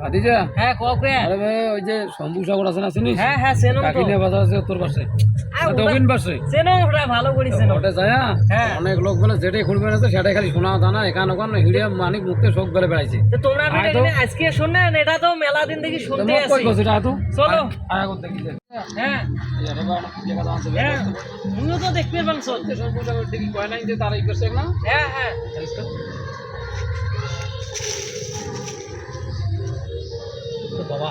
হ্যাঁ কবে আরে ভাই ওই যে শম্ভু সাগর আছে না চিনিস হ্যাঁ হ্যাঁ সেনো তো। বাজার আছে তোর পাশে। দক্ষিণ পাশে। সেনো ওটা ভালো করি সেনো ওটা যায় হ্যাঁ। অনেক লোক বলে যেটাই খুলবে না সেটাই খালি শোনা দানা এখান ওখান হিড়িয়া মানিক মুখতে শোক বেড়ে বেড়াইছে। তো তোমরা আয় বেটা তো। এখানে আজকে শোনেন এটা তো মেলা দিন থেকে শুনতে মোক কই আছি এটা তো। চলো। আয়া করতে কি হ্যাঁ। এটা বা অনেক জায়গা দাম আছে হ্যাঁ। তুমিও তো দেখতে পারবেন চল শম্ভু সাগর দিকে কয় নাই যে তারাই করছে না? হ্যাঁ হ্যাঁ। বাবা।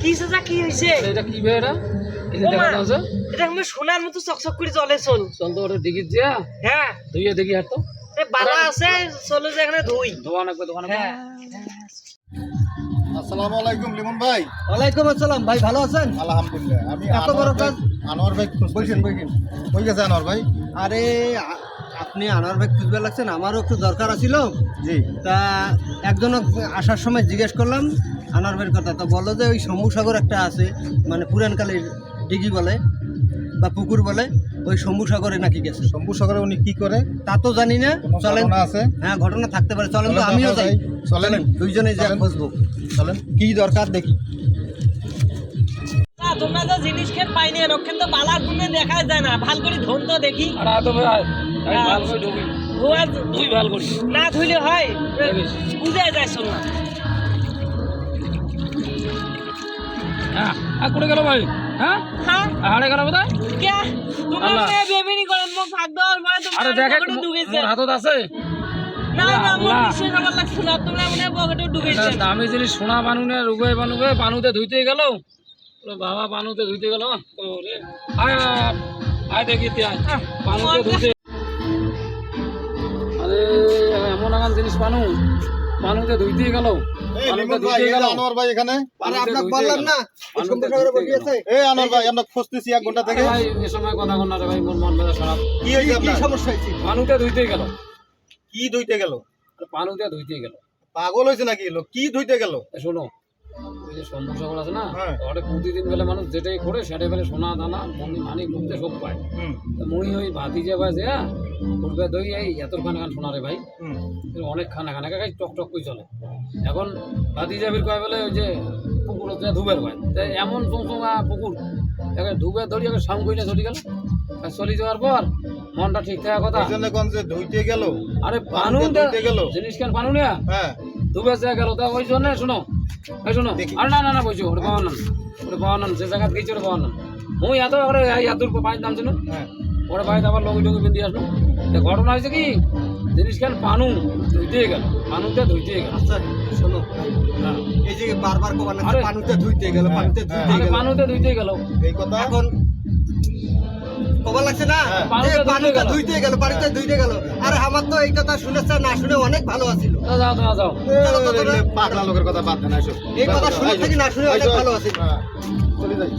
কি সাজা কি হয়েছে এটা কি আমি সোনার মতো চকচক করে চলে চল। চল তো ওটা দিকে যা হ্যাঁ। ধুইয়ে দেখি হাত তো। বালা আছে চলো যে এখানে ধুই। দোকান একবার দোকান হ্যাঁ। আসসালামু আলাইকুম লিমন ভাই। ওয়ালাইকুম আসসালাম ভাই ভালো আছেন? আলহামদুলিল্লাহ আমি এত বড় কাজ? আনোয়ার ভাই বলছেন বলছেন কই গেছে আনোয়ার ভাই? আরে আপনি আনার ভাই খুঁজবে লাগছেন? আমারও একটু দরকার আছিল। জি। তা একজন আসার সময় জিজ্ঞেস করলাম আনার ভাইয়ের কথা। তো বলো যে ওই শম্ভু সাগর একটা আছে মানে পুরানকালের ডিগি বলে বা পুকুর বলে ওই শম্ভু সাগরে নাকি গেছে। শম্ভু সাগরে উনি কি করে? তা তো জানি না। চলেন। আছে? হ্যাঁ ঘটনা থাকতে পারে। চলেন তো আমিও যাই। চলেন। দুইজনে যা। খুঁজবো। চলেন। কি দরকার দেখি। তোমরা তো জিনিস খেয়ে পাইনি রক্ষণ তো বালা গুনে দেখা যায় না। ভালো করে ধন তো দেখি। করি না ধুইলে হয়। বুঝে যায় শোন না হ্যাঁ কোথায় গেল ভাই? হ্যাঁ? হ্যাঁ? হাড়ে গেল বোধহয়। মনে আরে দেখে হাতত আছে? হয় দামি জিনিস সোনা বানুনে রুবে বানুবে বানুতে ধুইতে গেল। বাবা বানুতে ধুইতে গেল? আয় আয়, দেখি বানুতে ধুইতে আরে এমন এমন জিনিস বানু। বানুতে ধুইতে গেল। ভাই আনোয়ার ভাই এখানে। আরে আপনাকে বললাম না ওই শম্ভু সাগরে বসে আছে এই আনোয়ার ভাই আমরা খুঁজতেছি এক ঘণ্টা থেকে। ভাই এ সময় কথা কন না রে ভাই মন মেজাজ খারাপ। কি আপনার? সমস্যা ধুইতে গেল। কি ধুইতে গেল? আরে বানুতে ধুইতে গেল। পাগল হয়েছে নাকি লোক? কি ধুইতে গেল? এ শোনো ওই যে সাগর আছে না হ্যাঁ। ওটা প্রতিদিন বেলা মানুষ যেটাই করে সেটাই বেলা সোনা দানা মনি মানি মুক্তে সব পায়। হুম। তো মুই ওই ভাতিজা ভাই যে হ্যাঁ করবে দই এই এত খানা খান শোনা রে ভাই। অনেক খানা খানা খাই টক টক করে চলে। এখন ভাতিজাবির কয় বলে ওই যে পুকুর যে ধুবের হয় তাই এমন চমচমা পুকুর একে ধুবে ধরি একে সাম কইলে চলে গেল। চলে যাওয়ার পর মনটা ঠিক থাকার কথা। ধুইতে গেল আরে পানু বানুতে ধুইতে গেল। জিনিস কেন পানু না? হ্যাঁ। ডুবে যা গেল তা ওই জন্য শোনো এই শোনো। আরে না না না বলছো ওটা পাওয়ার নাম ওটা পাওয়ার নাম যে জায়গা গেছি ওটা পাওয়ার নাম। মুই এত ওরে এত দূর পাঁচ দাম ছিল ওরে বাড়িতে আবার লঙ্গি টঙ্গি বিন্দি আসলো। ঘটনা হয়েছে কি? জিনিস কেন পানু? ধুইতে গেল। পানুতে ধুইতে গেল। আচ্ছা শোনো। হ্যাঁ। এই যে বারবার কবার আরে। পানিতে ধুইতে গেল পানিতে হ্যাঁ, ধুইতে গেল। পানুতে ধুইতে গেল। এই কথা? এখন কবার লাগছে না? হ্যাঁ। যে পানিতে পানিতে ধুইতে গেল। পানিতে ধুইতে গেল। আরে আমার তো এই কথা শুনেছে না শুনে অনেক ভালো আছিল। যাও যাও যাও। পাগলা লোকের কথা বাদ দেন এই কথা শুনে থাকি না শুনে অনেক ভালো আছিল। চলে যাই।